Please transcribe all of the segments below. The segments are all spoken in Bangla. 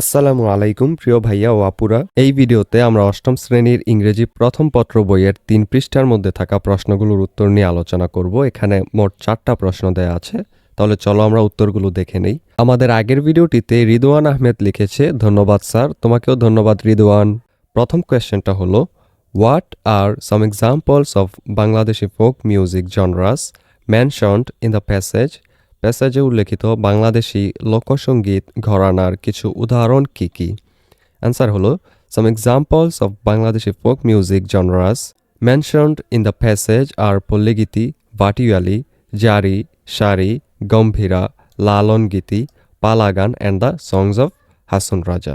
আসসালামু আলাইকুম, প্রিয় ভাইয়া ও আপুরা। এই ভিডিওতে আমরা অষ্টম শ্রেণির ইংরেজি প্রথম পত্র বইয়ের তিন পৃষ্ঠার মধ্যে থাকা প্রশ্নগুলোর উত্তর নিয়ে আলোচনা করব। এখানে মোট চারটা প্রশ্ন দেয়া আছে। তাহলে চলো আমরা উত্তরগুলো দেখে নেই। আমাদের আগের ভিডিওটিতে রিদওয়ান আহমেদ লিখেছে, ধন্যবাদ স্যার, তোমাকেও ধন্যবাদ রিদওয়ান। প্রথম কোয়েশ্চেনটা হলো, what are some examples of Bangladeshi folk music genres mentioned in the passage প্যাসেজে উল্লেখিত বাংলাদেশি লোকসঙ্গীত ঘরানার কিছু উদাহরণ কী কী? অ্যান্সার হলো some examples of Bangladeshi folk music genres mentioned in the passage are Palligiti Bhatiyali Jari Sari Gambhira Lalon Geeti Palagan and the songs of Hason Raja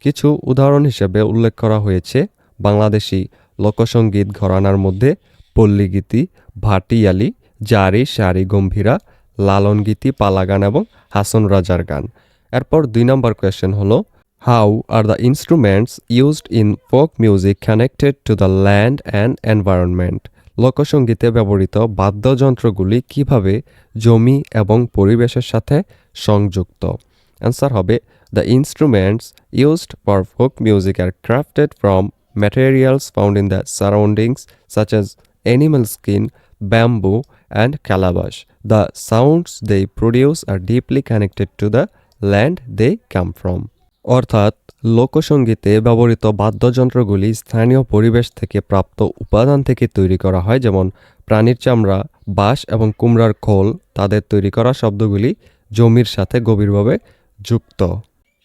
কিছু উদাহরণ হিসেবে উল্লেখ করা হয়েছে বাংলাদেশি লোকসঙ্গীত ঘরানার মধ্যে পল্লীগীতি ভাটিয়ালি জারি সারি গম্ভীরা লালন গীতি পালা গান এবং হাসন রাজার গান। এরপর দুই নম্বর কোয়েশ্চেন হলো how are the instruments used in folk music connected to the land and environment লোকসঙ্গীতে ব্যবহৃত বাদ্যযন্ত্রগুলি কীভাবে জমি এবং পরিবেশের সাথে সংযুক্ত? অ্যান্সার হবে the instruments used for folk music are crafted from materials found in the surroundings, such as animal skin, bamboo, and calabash. The sounds they produce are deeply connected to the land they come from. অর্থাৎ লোকসঙ্গীতে ব্যবহৃত বাদ্যযন্ত্রগুলি স্থানীয় পরিবেশ থেকে প্রাপ্ত উপাদান থেকে তৈরি করা হয় যেমন প্রাণীর চামড়া বাঁশ এবং কুমড়ার খোল তাদের তৈরি করা শব্দগুলি জমির সাথে গভীরভাবে যুক্ত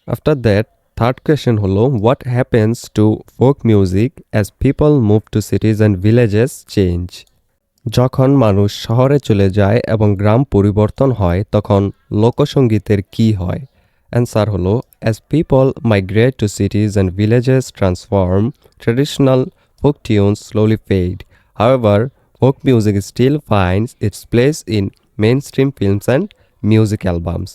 আফটার দ্যাট থার্ড কোয়েশ্চেন হলো what happens to folk music as people move to cities and villages change যখন মানুষ শহরে চলে যায় এবং গ্রাম পরিবর্তন হয়, তখন লোকসঙ্গীতের কি হয়? অ্যান্সার হলো as people migrate to cities and villages transform traditional folk tunes slowly fade however folk music still finds its place in mainstream films and music albums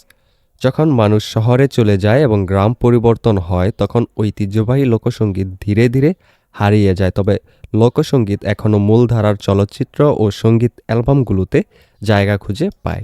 যখন মানুষ শহরে চলে যায় এবং গ্রাম পরিবর্তন হয়, তখন ঐতিহ্যবাহী লোকসঙ্গীত ধীরে ধীরে হারিয়ে যায়। তবে লোকসঙ্গীত এখনও মূলধারার চলচ্চিত্র ও সংগীত অ্যালবামগুলোতে জায়গা খুঁজে পায়।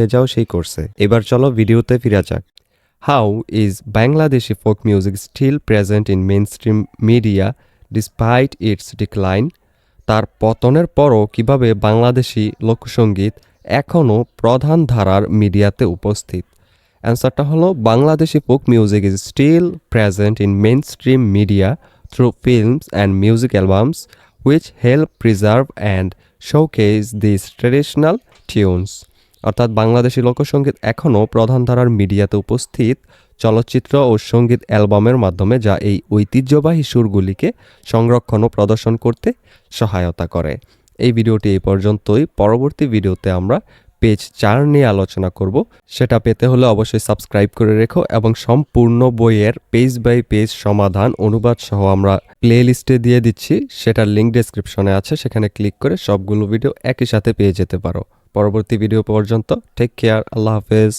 হয়ে যাও সেই কোর্সে। এবার চলো ভিডিওতে ফিরে যাক। How is Bangladeshi folk music still present in mainstream media despite its decline তার পতনের পরও কীভাবে বাংলাদেশি লোকসঙ্গীত এখনও প্রধান ধারার মিডিয়াতে উপস্থিত? অ্যান্সারটা হলো, Bangladeshi folk music is still present in mainstream media through films and music albums which help preserve and showcase these traditional tunes. অর্থাৎ বাংলাদেশি লোকসঙ্গীত এখনও প্রধান ধারার মিডিয়াতে উপস্থিত। চলচ্চিত্র ও সংগীত অ্যালবামের মাধ্যমে যা এই ঐতিহ্যবাহী সুরগুলিকে সংরক্ষণ ও প্রদর্শন করতে সহায়তা করে। এই ভিডিওটি এই পর্যন্তই। পরবর্তী ভিডিওতে আমরা পেজ চার নিয়ে আলোচনা করব। সেটা পেতে হলে অবশ্যই সাবস্ক্রাইব করে রেখো এবং সম্পূর্ণ বইয়ের পেজ বাই পেজ সমাধান অনুবাদ সহ আমরা প্লে লিস্টে দিয়ে দিচ্ছি। সেটার লিঙ্ক ডেসক্রিপশনে আছে। সেখানে ক্লিক করে সবগুলো ভিডিও একই সাথে পেয়ে যেতে পারো। পরবর্তী ভিডিও পর্যন্ত টেক কেয়ার আল্লাহ হাফেজ।